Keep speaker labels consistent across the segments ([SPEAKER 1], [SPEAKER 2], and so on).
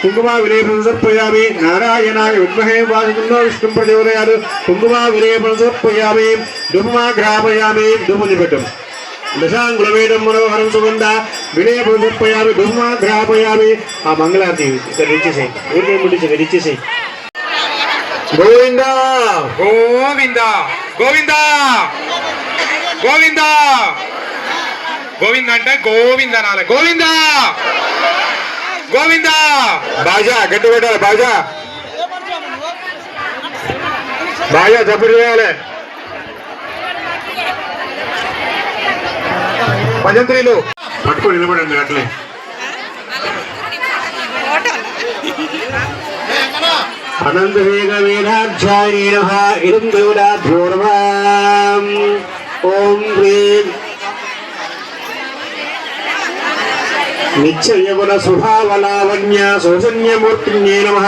[SPEAKER 1] కుంకుమ విలేపనం సమర్పయామి నారాయణాయ విద్మహే వాసుకున్నో విష్ణు ప్రచోదయాలు కుంకుమ విలేపనం సమర్పయామి డుమా గ్రాపయామి ధూపం పెట్టం దశాంగులవేదం మనోహరం సుగంధ విలేపనం సమర్పయామి డుమా గ్రాపయామి ఆ మంగళారతి ఇక్కడ ఇచ్చేసేయి ఊరికే ముట్టించి ఇక్కడ ఇచ్చేసేయి గోవింద
[SPEAKER 2] గోవింద గోవింద గోవింద గోవింద అంటే గోవింద గోవిందా గోవింద!
[SPEAKER 1] బాజా గట్టి పెట్టాలి బాజా. బాజా చప్పుడు చేయాలి. భజంత్రీలు. పట్టుకొని నిలబడండి అట్లే. అనంత వేగ వేదాధ్యాయ నమ ఇదం ఓం హ్రీం. నిత్య యవన స్వభావలావణ్య సౌజన్యమూర్తిన్యే నమ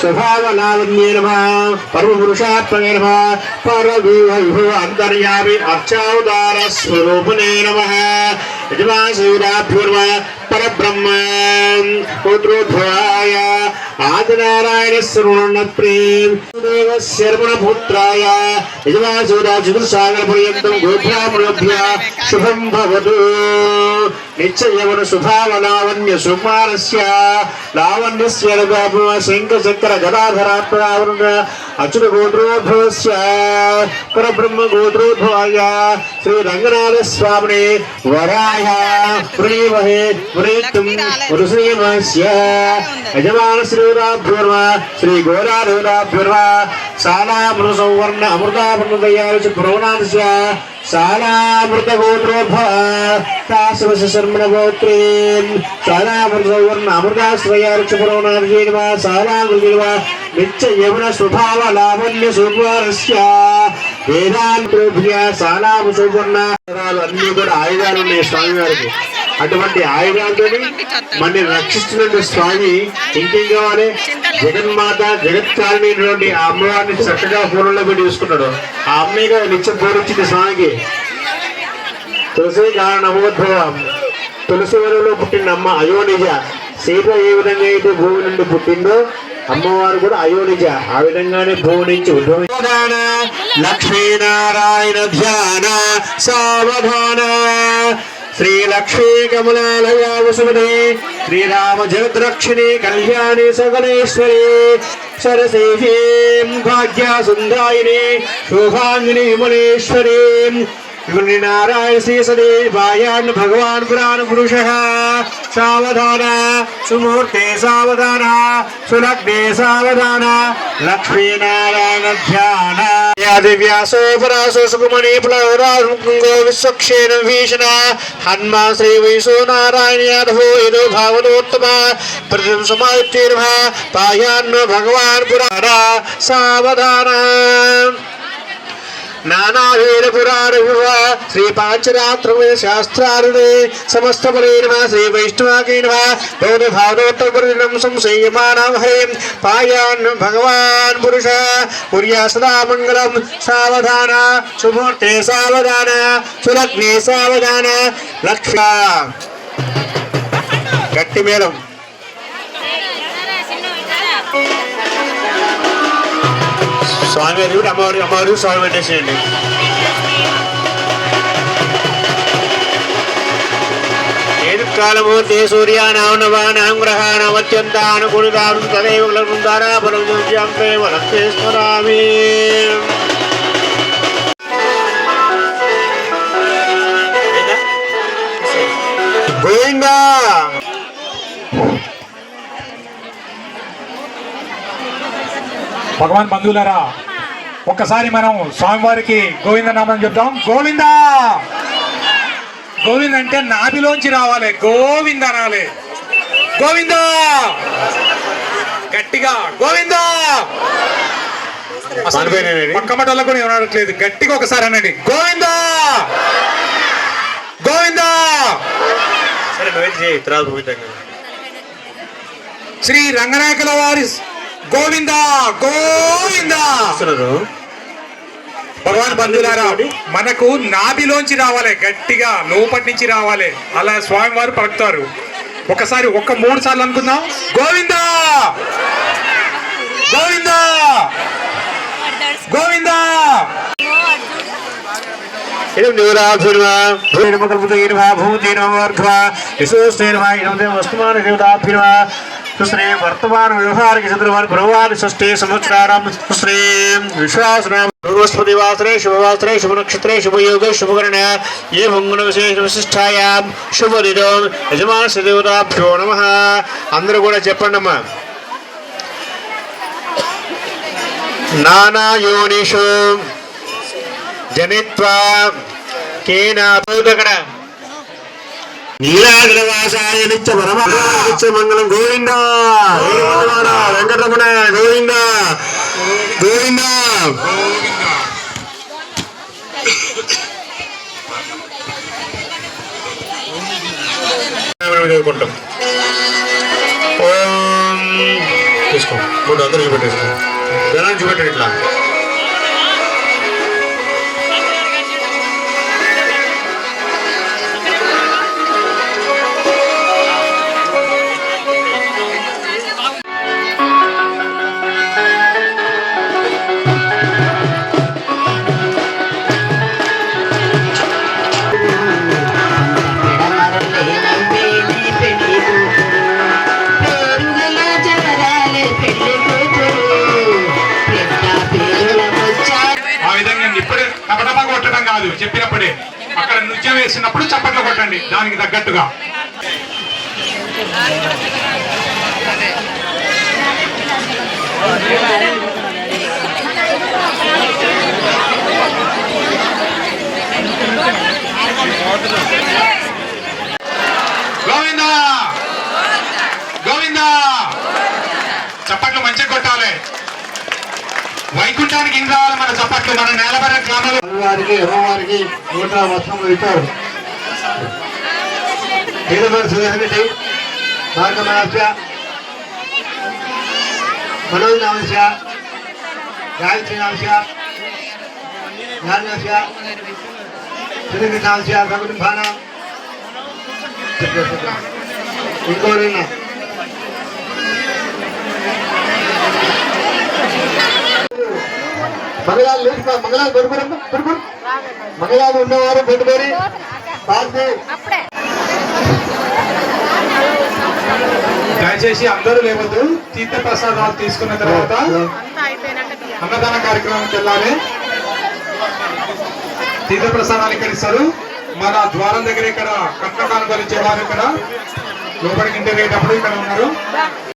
[SPEAKER 1] స్వభావలావణ్యే నమ పరమపురుషాత్మనే నమ పరవిభవ విభవ అంతర్యామి అర్చావతార స్వరూపనే నమ యజమాశివరాభ్యో నమ పరబ్రహ్మ పుత్రోద్భవాయ ఆదినారాయణ శరణ ప్రేమ్ దేవ శర్మణ పుత్రాయ యజమాశివరా చతుర్సాగర పర్యంతం గోబ్రాహ్మణభ్య శుభం భవతు. నిశ్చయవన శుభావలావణ్య సుమారస్య లావణ్యస్య రఘువ శంఖ చక్ర గదాధరాత్మరావరణ అచ్యుత గోత్రోద్భవస్య పరబ్రహ్మ గోత్రోద్భవాయ శ్రీ రంగనాథ స్వామిని వరాయ ప్రణీమహే ప్రేతుం పురుషేమస్య యజమాన శ్రీరాభ్యుర్వ శ్రీ గోరాధురాభ్యుర్వ శాలామృత సౌవర్ణ అమృతామృతయాలు పురవనాథస్య శాలామృత గోత్రోద్భవ తాశవశ శర్మణ గోత్రీం శాలామృత సౌవర్ణ అమృతాశ్రయాలు పురవనాథీర్వ శాలామృతిర్వ నిత్య యమున స్వభావ లావణ్య సుకుమారస్య వేదాంతోభ్య శాలామ సువర్ణ అన్ని కూడా ఆయుధాలు ఉన్నాయి స్వామి వారికి. అటువంటి ఆయుధాలతో మన రక్షిస్తున్న స్వామి ఇంకేం కావాలి? జగన్మాత జగత్కారణి ఆ అమ్మవారిని చక్కగా పూర్ణంలో పెట్టి చూసుకున్నాడు ఆ అమ్మాయిగా నిత్యం పూరించింది స్వామికి. తులసి కారణమోద్భవం తులసి వనంలో పుట్టిన అమ్మ అయోనిజ. సీత ఏ విధంగా అయితే భూమి నుండి పుట్టిందో అమ్మవారు కూడా అయోనిజ. ఆ విధంగానే భూమి నుంచి ఉద్భవించాన లక్ష్మీనారాయణ ధ్యాన సావధాన. శ్రీ లక్ష్మీ కమలాలయ శ్రీరామ జగద్రక్షిణి కళ్యాణి సగణేశ్వరి సరసేషీం భాగ్య సుందాయిని శోభాంగిని విమలేశ్వరి నారాయణ శ్రీ సదేవాయాన్ భగవాన్ పురాణ పురుష సావధాన సుమూర్తే సావధాన సులగ్నే సావధాన లక్ష్మీనారాయణ ధ్యాన వ్యాసో పరాసో సుకుమణి ప్లవరాజుంగో విశ్వక్షేణ భీషణ హన్మా శ్రీ వైశో నారాయణ యాదవో యదో భావనోత్తమ ప్రతిం సమాయుక్తిర్భ పాయాన్న భగవాన్ పురాణ సావధాన నానావేద పురాణ శ్రీ పాంచరాత్రమే శాస్త్రారుడే సమస్త బలైన శ్రీ వైష్ణవాకైన బౌద్ధ భావనోత్తరం సంశయమానం హరిం పాయాన్ భగవాన్ పురుష. పుర్యా సదా మంగళం సావధాన. సుమూర్తే సావధాన. సులగ్నే సావధాన. లక్ష్మ. గట్టి మేళం. స్వామి వారి కూడా అమ్మవారి అమ్మవారి స్వామి పెట్టేసేయండి. ఏదు కాలము తే సూర్యానాం నవానాం గ్రహాణం అత్యంత అనుకూలితాను తదేవ లగుందారా గోవిందా!
[SPEAKER 2] భగవాన్ బంధువులారా ఒక్కసారి మనం స్వామివారికి గోవింద నామం చెప్దాం. గోవింద! గోవింద అంటే నాభిలోంచి రావాలి. గోవింద అనాలి. గోవింద! గట్టిగా గోవింద. పక్క మటల్లో కూడా ఏమనట్లేదు. గట్టిగా ఒకసారి అనండి. గోవింద! గోవింద! శ్రీ రంగనాయకుల వారి గోవింద గోవింద. భగవాన్ బంధువులారా మనకు నాభిలోంచి రావాలి గట్టిగా లోపటి నుంచి రావాలి. అలా స్వామివారు పలుకుతారు. ఒకసారి ఒక్క మూడు సార్లు అనుకుందాం. గోవిందా! గోవిందా! గోవిందా!
[SPEAKER 1] వస్తుమాన దేవతాభ్యుర్వా సుశ్రీ వర్తమాన వ్యవహారిక చంద్రవారి బ్రహ్మాది షష్ఠి సంవత్సరారం సుశ్రీ విశ్వాసనామ బృహస్పతి వాసరే శుభవాసరే శుభ నక్షత్రే శుభయోగ శుభకరణ ఏ మంగళ విశేష విశిష్టాయాం శుభరిదం యజమాన శ్రీదేవతాభ్యో నమ. అందరూ కూడా చెప్పండి అమ్మా నానా యోనిషు జనిత్వా కేనా అక్కడ నీలాగ్రవాసాయ నిత్య పరమ నిత్య మంగళం గోవింద వీరభద్రవాడ, వెంకటరమణ గోవింద గోవింద చదువుకుంటాం ఓం తీసుకో మూడు అందరూ చూపెట్టేసుకో జనాన్ని చూపెట్టండి
[SPEAKER 2] చెప్పడం కాదు. చెప్పినప్పుడే. అక్కడ నృత్యం వేసినప్పుడు చప్పట్లు కొట్టండి. దానికి తగ్గట్టుగా. గోవిందా! గోవిందా! చప్పట్లు మంచిగా కొట్టాలి. వైకుంఠానికి ఏం రావాలి మన చప్పట్లు మన నేలబర గ్రామంలో
[SPEAKER 1] వారికి హోంవారికి నూట వస్త్రములు ఇచ్చారు. హీరమర్ సుధర్మిటి మార్గమనస్య మనోజ్ నామస్య గాయత్రి నామస్య జ్ఞానస్య శ్రీకృష్ణాంశ సకుటుంబాన ఇంకోరైనా మంగళాలు లేదు మంగళాలు పెట్టుకోరమ్మా పెట్టుకోరు మంగళాలు ఉన్నవారు పెట్టుకొని
[SPEAKER 2] దయచేసి అందరూ లేవద్దు. తీర్థ ప్రసాదాలు తీసుకున్న తర్వాత అన్నదాన కార్యక్రమానికి వెళ్ళాలి తీర్థ ప్రసాదాలు ఇక్కడ ఇస్తారు? మన ద్వారం దగ్గర ఇక్కడ కట్న కానుకలు ఇచ్చే వారు ఇక్కడ. లోపలికి ఇంటర్ అయ్యేటప్పుడు ఇక్కడ ఉన్నారు.